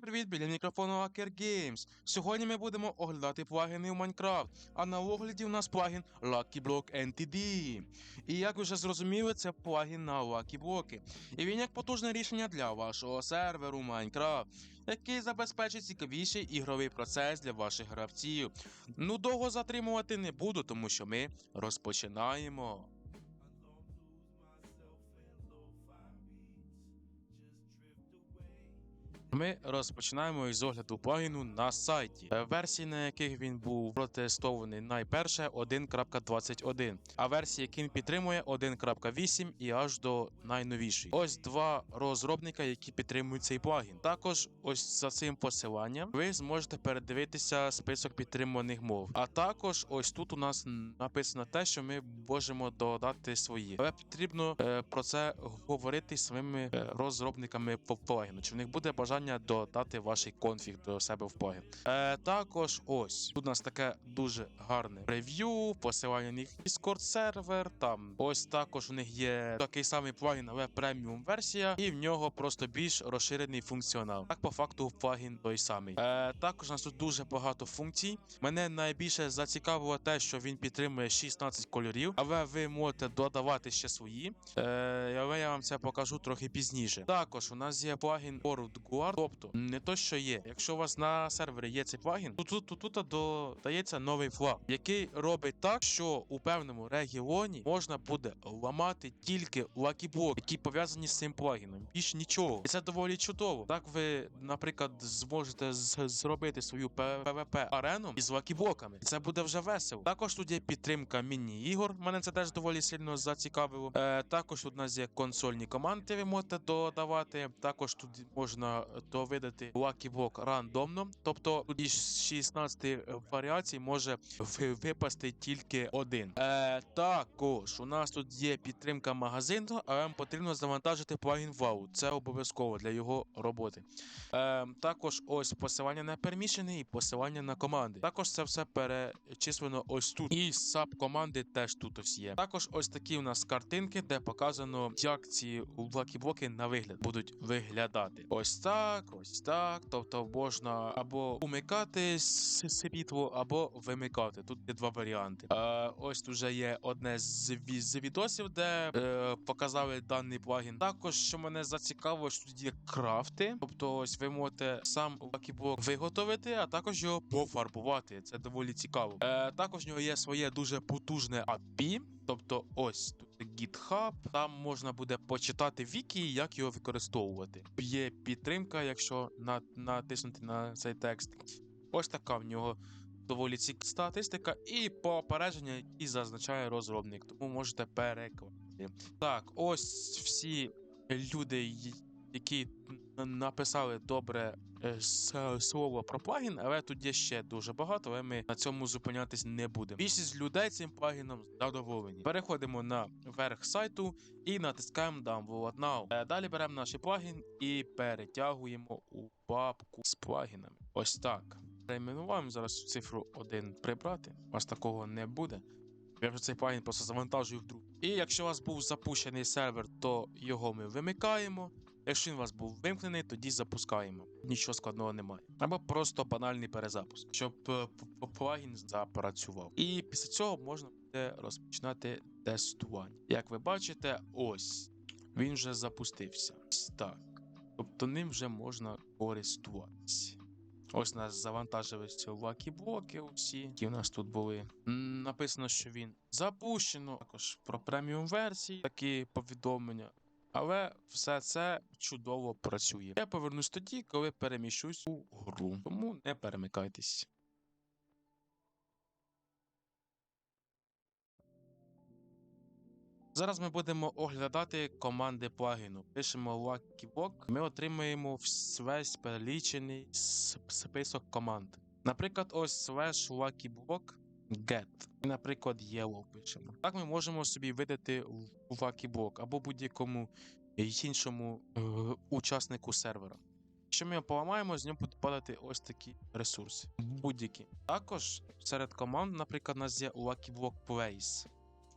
Привіт, біля мікрофону Hacker Games. Сьогодні ми будемо оглядати плагіни у Майнкрафт. А на огляді у нас плагін Lucky Block NTD. І як ви вже зрозуміли, це плагін на Lucky блоки. І він як потужне рішення для вашого серверу Майнкрафт, який забезпечить цікавіший ігровий процес для ваших гравців. Ну довго затримувати не буду, тому що ми розпочинаємо. Ми розпочинаємо із огляду плагіну на сайті, Е, версії, на яких він був протестований найперше 1.21, а версії, які він підтримує 1.8 і аж до найновішої. Ось два розробника, які підтримують цей плагін. Також ось за цим посиланням ви зможете передивитися список підтримуваних мов. А також ось тут у нас написано те, що ми можемо додати свої. Але потрібно е, про це говорити своїми е, розробниками по плагіну. Чи в них буде бажання додати ваш конфіг до себе в плагін. Е, також ось тут у нас таке дуже гарне прев'ю, посилання на їх Discord сервер. Там ось також у них є такий самий плагін, але преміум версія, і в нього просто більш розширений функціонал. Так, по факту, плагін той самий. Е, також у нас тут дуже багато функцій. Мене найбільше зацікавило те, що він підтримує 16 кольорів, але ви можете додавати ще свої. Е, але я вам це покажу трохи пізніше. Також у нас є плагін World Guard, тобто не то, що є. Якщо у вас на сервері є цей плагін, то тут, тут, тут додається новий флаг, який робить так, що у певному регіоні можна буде ламати тільки лакіблок, які пов'язані з цим плагіном. Більш нічого. І це доволі чудово. Так ви, наприклад, зможете зробити свою PvP арену із лакіблоками. Це буде вже весело. Також тут є підтримка міні-ігор. Мене це теж доволі сильно зацікавило. Е, також тут у нас є консольні команди, ви можете додавати. Також тут можна довидати лакіблок рандомно. Тобто тут із 16 варіацій може випасти тільки один. Е, також у нас тут є підтримка магазину, а вам потрібно завантажити плагін WoW. Це обов'язково для його роботи. Е, також ось посилання на пермішени і посилання на команди. Також це все перечислено ось тут. І саб команди теж тут ось є. Також ось такі у нас картинки, де показано, як ці блоки на вигляд будуть виглядати. Ось так, ось так. Тобто можна або умикати світло, або вимикати. Тут є два варіанти. Е, ось тут вже є одне з, з відосів, де е, показали даний плагін. Також, що мене зацікавило, що тут є крафти. Тобто, ось ви можете сам лакіблок виготовити, а також його пофарбувати. Це доволі цікаво. Е, також в нього є своє дуже потужне API. Тобто, ось тут GitHub, там можна буде почитати віки, як його використовувати. Є підтримка, якщо натиснути на цей текст. Ось така в нього доволі цікава статистика і попередження, які зазначає розробник. Тому можете перекласти. Так, ось всі люди, які написали добре е, слово про плагін, але тут є ще дуже багато, але ми на цьому зупинятись не будемо. Більшість людей цим плагіном задоволені. Переходимо на верх сайту і натискаємо Download Now. Е, Далі беремо наш плагін і перетягуємо у папку з плагінами. Ось так. Перейменуваємо зараз цифру 1 прибрати. У вас такого не буде. Я вже цей плагін просто завантажую вдруг. І якщо у вас був запущений сервер, то його ми вимикаємо. Якщо він у вас був вимкнений, тоді запускаємо. Нічого складного немає. Або просто банальний перезапуск, щоб е, плагін запрацював. І після цього можна буде розпочинати тестування. Як ви бачите, ось він вже запустився. Ось так. Тобто ним вже можна користуватися. Ось нас завантажилися лакі-блоки усі, які у нас тут були. Написано, що він запущено. Також про преміум версії такі повідомлення. Але все це чудово працює. Я повернусь тоді, коли переміщусь у гру. Тому не перемикайтесь. Зараз ми будемо оглядати команди плагіну. Пишемо Lucky ми отримаємо весь перелічений список команд. Наприклад, ось slash Lucky get. І, наприклад, Yellow пишемо. Так ми можемо собі видати в Lucky або будь-якому іншому е, учаснику сервера. Якщо ми його поламаємо, з нього будуть падати ось такі ресурси. Будь-які. Також серед команд, наприклад, у нас є Lucky Block Place.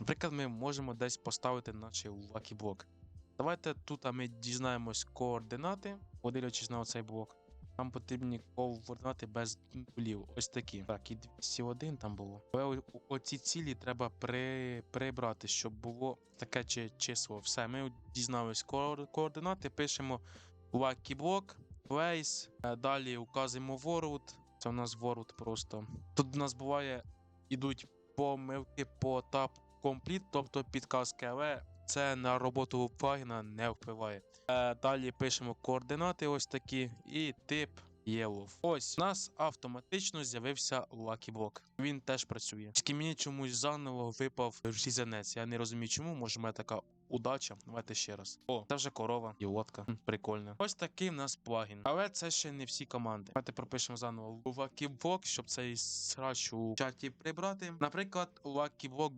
Наприклад, ми можемо десь поставити наш Lucky Block. Давайте тут ми дізнаємось координати, подивлячись на оцей блок. Нам потрібні координати без нулів. Ось такі. Так, і 201 там було. Але оці цілі треба при... прибрати, щоб було таке чи число. Все, ми дізналися коор- координати, пишемо Wacky Place, е, далі указуємо World. Це у нас World просто. Тут у нас буває ідуть помилки по tab Complete, тобто підказки, але це на роботу плагіна не впливає. Е, далі пишемо координати ось такі і тип Yellow. Ось у нас автоматично з'явився Block. Він теж працює. Тільки мені чомусь заново випав різанець. Я не розумію, чому. Може, мене така удача. Давайте ще раз. О, це вже корова і лодка. Хм, Прикольно. Ось такий в нас плагін. Але це ще не всі команди. Давайте пропишемо заново Block, щоб цей срач у чаті прибрати. Наприклад,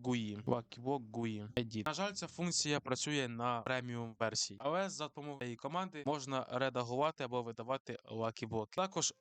GUI. Lucky Block GUI. Edit. На жаль, ця функція працює на преміум версії, але за допомогою команди можна редагувати або видавати Block. Також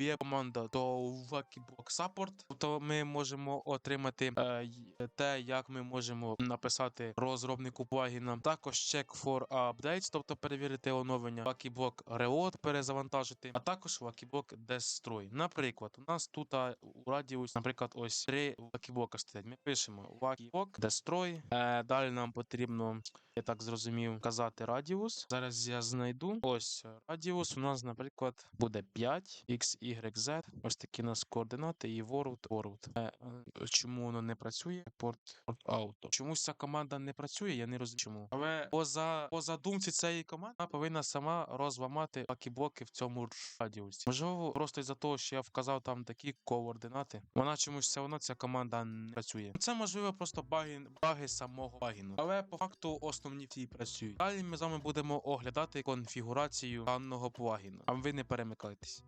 є команда до Block Support, тобто ми можемо отримати е, те, як ми можемо написати розробнику плагіна. Також check for updates, тобто перевірити оновлення. Block Reload перезавантажити, а також Block Destroy. Наприклад, у нас тут у радіус, наприклад, ось три Block стоять. Ми пишемо Block Destroy. Е, далі нам потрібно я так зрозумів, казати радіус. Зараз я знайду. Ось радіус у нас, наприклад, буде 5, x, y, z. Ось такі у нас координати і world, world. Е, е, чому воно не працює? Port, port auto. Чомусь ця команда не працює, я не розумію чому. Але поза, по задумці цієї команди вона повинна сама розламати блоки в цьому радіусі. Можливо, просто із-за того, що я вказав там такі координати. Вона чомусь все одно ця команда не працює. Це можливо просто баги, баги самого плагіну. Але по факту основні всі працюють. Далі ми з вами будемо оглядати конфігурацію даного плагіну. А ви не перемикайтесь.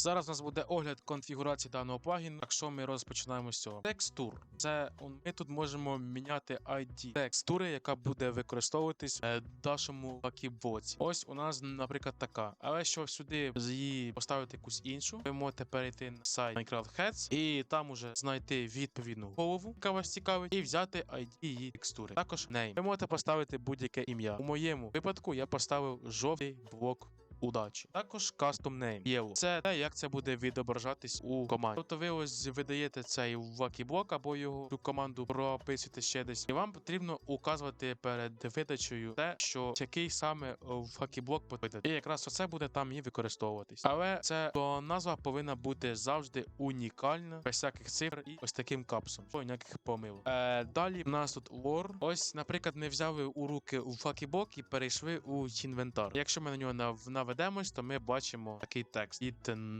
Зараз у нас буде огляд конфігурації даного плагіну. Так що ми розпочинаємо з цього. Текстур. Це ми тут можемо міняти ID текстури, яка буде використовуватись е, в нашому пакіботі. Ось у нас, наприклад, така. Але щоб сюди з її поставити якусь іншу, ви можете перейти на сайт Minecraft Heads і там уже знайти відповідну голову, яка вас цікавить, і взяти ID її текстури. Також name. Ви можете поставити будь-яке ім'я. У моєму випадку я поставив жовтий блок удачі. Також custom name Yellow. Це те, як це буде відображатись у команді. Тобто ви ось видаєте цей вакі блок або його цю команду прописуєте ще десь, і вам потрібно указувати перед видачею те, що який саме вакі блок видати. І якраз оце буде там і використовуватись. Але це то назва повинна бути завжди унікальна, без всяких цифр і ось таким капсом. Ой, ніяких помилок. Е, далі в нас тут лор. Ось, наприклад, ми взяли у руки факіблок і перейшли у інвентар. Якщо ми на нього нав- наведемось, то ми бачимо такий текст під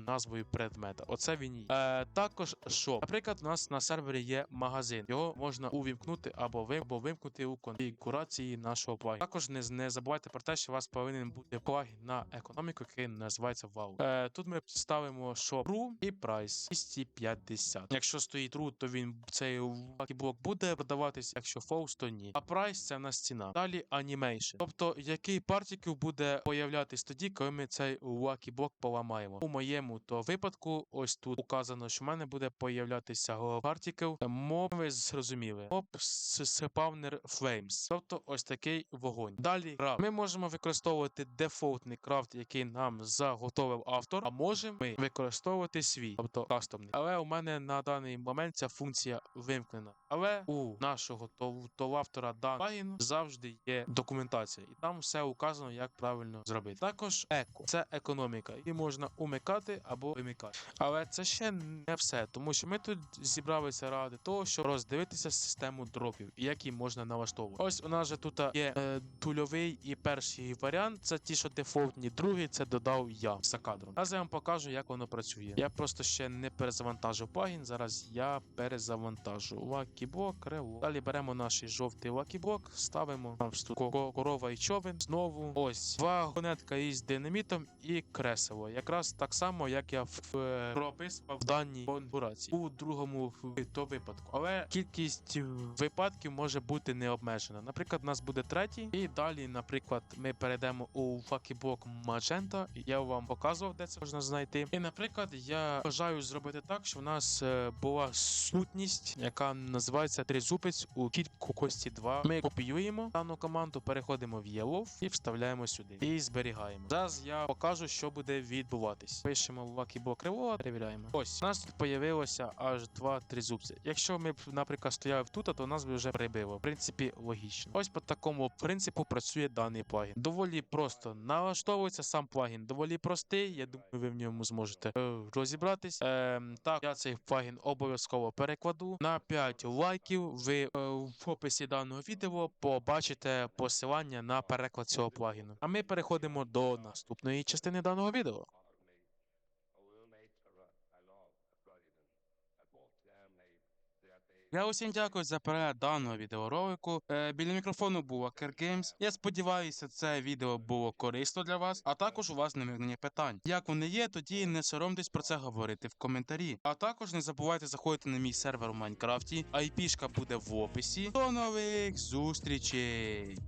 назвою предмета. Оце він є. Е, також що, наприклад, у нас на сервері є магазин. Його можна увімкнути або ви або вимкнути у конфігурації нашого плагіна. Також не, не забувайте про те, що у вас повинен бути плагін на економіку, який називається Wow. Е, тут ми ставимо true і price 250. Якщо стоїть true, то він цей блок буде продаватись, якщо false, то ні. А price це в нас ціна. Далі animation. Тобто, який партикл буде появлятись тоді, коли ми цей Wacky блок поламаємо. У моєму то випадку, ось тут указано, що в мене буде появлятися партикл. Моб, ви зрозуміли. Моб spawner flames. Тобто ось такий вогонь. Далі крафт. Ми можемо використовувати дефолтний крафт, який нам заготовив автор, а можемо ми використовувати свій, тобто кастомний. Але у мене на даний момент ця функція вимкнена. Але у нашого то, то автора плагіну завжди є документація, і там все указано, як правильно зробити. Також еко це економіка, її можна умикати або вимикати. Але це ще не все, тому що ми тут зібралися ради того, щоб роздивитися систему дропів, і як її можна налаштовувати. Ось у нас же тут є е, тульовий і перший варіант. Це ті, що дефолтні, другий це додав я за кадром. Зараз я вам покажу, як воно працює. Я просто ще не перезавантажив плагін. Зараз я перезавантажу лакіблок, рево. Далі беремо наш жовтий лакіблок, ставимо тут корова і човен. Знову ось вагонетка із динамітом і кресло. Якраз так само, як я в- прописував в даній конфігурації у другому то випадку. Але кількість випадків може бути не обмежена. Наприклад, у нас буде третій, і далі, наприклад, ми перейдемо у факіблок Magenta. Я вам показував, де це можна знайти. І, наприклад, я бажаю зробити так, що в нас е, була сутність, яка називається тризубець у кількості 2. Ми копіюємо дану команду, переходимо в Yellow і вставляємо сюди. І зберігаємо. Зараз я покажу, що буде відбуватись. Пишемо Lucky Block перевіряємо. Ось у нас тут появилося аж два тризубці. Якщо ми б, наприклад, стояли тут, то нас би вже прибило. В принципі, логічно. Ось по такому принципу працює даний плагін. Доволі просто налаштовується сам плагін. Доволі простий. Я думаю, ви в ньому зможете е, розібратись. Ем, так, я цей плагін обов'язково перекладу. На 5 лайків ви е, в описі даного відео побачите посилання на переклад цього плагіну. А ми переходимо до наступної частини даного відео. Я усім дякую за перегляд даного відеоролику. Е, біля мікрофону був Акер Games. Я сподіваюся, це відео було корисно для вас, а також у вас не виникнення питань. Як вони є, тоді не соромтесь про це говорити в коментарі. А також не забувайте заходити на мій сервер у Майнкрафті. IP-шка буде в описі. До нових зустрічей!